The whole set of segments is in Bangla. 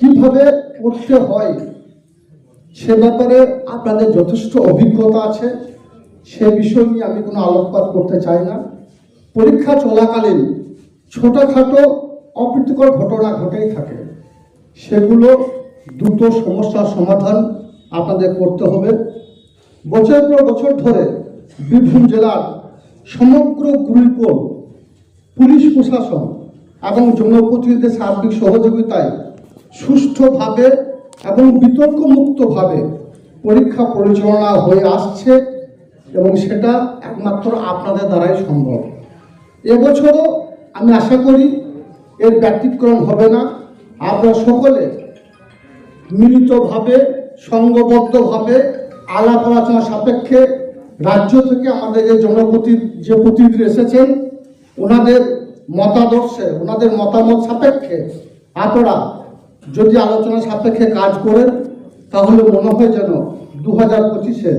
কীভাবে করতে হয়, সে ব্যাপারে আপনাদের যথেষ্ট অভিজ্ঞতা আছে। সে বিষয় নিয়ে আমি কোনো আলোকপাত করতে চাই না। পরীক্ষা চলাকালীন ছোটোখাটো অপ্রীতিকর ঘটনা ঘটেই থাকে। সেগুলো দ্রুত সমস্যার সমাধান আপনাদের করতে হবে। বছরের পর বছর ধরে বীরভূম জেলার সমগ্র গুরুকুল, পুলিশ প্রশাসন এবং জনপ্রতিনিধিদের সার্বিক সহযোগিতায় সুষ্ঠুভাবে এবং বিতর্কমুক্তভাবে পরীক্ষা পরিচালনা হয়ে আসছে এবং সেটা একমাত্র আপনাদের দ্বারাই সম্ভব। এবছরও আমি আশা করি এর ব্যতিক্রম হবে না। আমরা সকলে মিলিতভাবে সংঘবদ্ধভাবে আলাপ আলোচনা সাপেক্ষে রাজ্য থেকে আমাদের যে জনপ্রতি, যে প্রতিনিধি এসেছেন, ওনাদের মতাদর্শে, ওনাদের মতামত সাপেক্ষে আপনারা যদি আলোচনা সাপেক্ষে কাজ করেন, তাহলে মনে হয় যেন দু হাজার পঁচিশে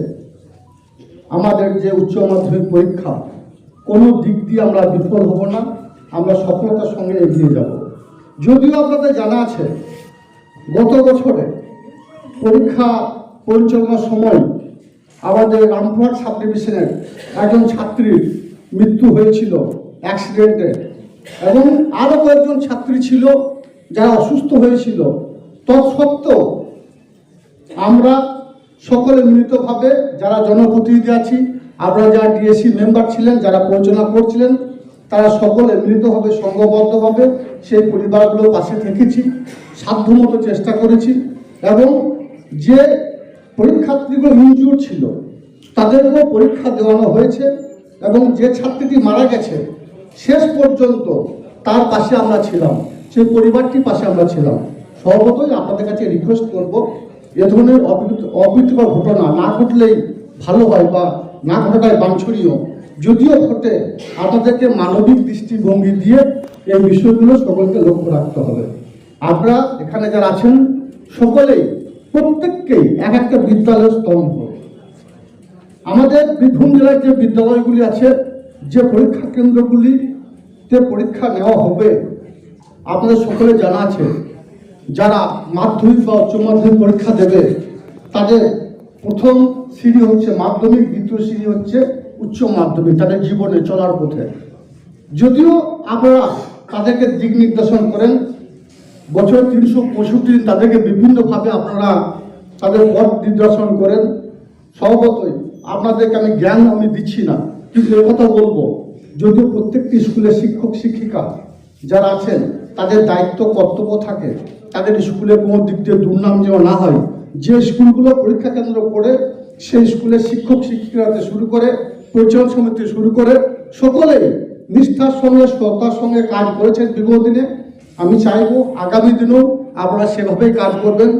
আমাদের যে উচ্চ মাধ্যমিক পরীক্ষা, কোনো দিক দিয়ে আমরা বিফল হব না, আমরা সফলতার সঙ্গে এগিয়ে যাব। যদিও আপনাদের জানা আছে, গত বছরে পরীক্ষা পরিচালনার সময় আমাদের রামপুরহাট সাব ডিভিশনের একজন ছাত্রীর মৃত্যু হয়েছিল অ্যাক্সিডেন্টে এবং আরও কয়েকজন ছাত্রী ছিল যারা অসুস্থ হয়েছিল, তৎসত্ত্বেও আমরা সকলে মিলিতভাবে যারা জনপ্রতিনিধি আছি, আমরা যারা ডিএসসি মেম্বার ছিলেন, যারা পরিচালনা করছিলেন, তারা সকলে মিলিতভাবে, সংঘবদ্ধভাবে সেই পরিবারগুলোর পাশে থেকেছি, সাধ্যমতো চেষ্টা করেছি এবং যে পরীক্ষার্থীগুলো ইনজুর ছিল, তাদেরকেও পরীক্ষা দেওয়ানো হয়েছে এবং যে ছাত্রীটি মারা গেছে, শেষ পর্যন্ত তার পাশে আমরা ছিলাম। সেই পরিবারটির পাশে আমরা ছিলাম। সর্বতই আপনাদের কাছে রিকোয়েস্ট করব, এ ধরনের অপ্রীতিকর ঘটনা না ঘটলেই ভালো হয় বা না ঘটাটাই বাঞ্ছনীয়। যদিও ঘটে, আপনাদেরকে মানবিক দৃষ্টিভঙ্গি দিয়ে এই বিষয়গুলো সকলকে লক্ষ্য রাখতে হবে। আপনারা এখানে যারা আছেন, সকলেই প্রত্যেককেই এক একটা বিদ্যালয়ের স্তম্ভ। আমাদের বীরভূম জেলার যে বিদ্যালয়গুলি আছে, যে পরীক্ষা কেন্দ্রগুলিতে পরীক্ষা নেওয়া হবে আপনাদের সকলে জানা আছে, যারা মাধ্যমিক বা উচ্চ মাধ্যমিক পরীক্ষা দেবে, তাদের প্রথম সিঁড়ি হচ্ছে মাধ্যমিক, দ্বিতীয় সিঁড়ি হচ্ছে উচ্চ মাধ্যমিক, তাদের জীবনে চলার পথে। যদিও আপনারা তাদেরকে দিক নির্দেশন করেন, বছর তিনশো পঁয়ষট্টি দিন তাদেরকে বিভিন্নভাবে আপনারা তাদের পথ নির্দেশন করেন। স্বভাবতই আপনাদেরকে আমি জ্ঞান আমি দিচ্ছি না, কিন্তু কথা বলব, যদিও প্রত্যেকটি স্কুলে শিক্ষক, শিক্ষিকা যারা আছেন, তাদের দায়িত্ব, কর্তব্য থাকে। তাদের স্কুলে কোনো দিক দিয়ে দুর্নাম যেন না হয়, যে স্কুলগুলো পরীক্ষা কেন্দ্র করে, সেই স্কুলে শিক্ষক শিক্ষিকাতে শুরু করে, পরিচালন সমিতি শুরু করে, সকলেই নিষ্ঠার সঙ্গে, শ্রদ্ধার সঙ্গে কাজ করেছেন বিগত দিনে। আমি চাইব আগামী দিনেও আপনারা সেভাবেই কাজ করবেন।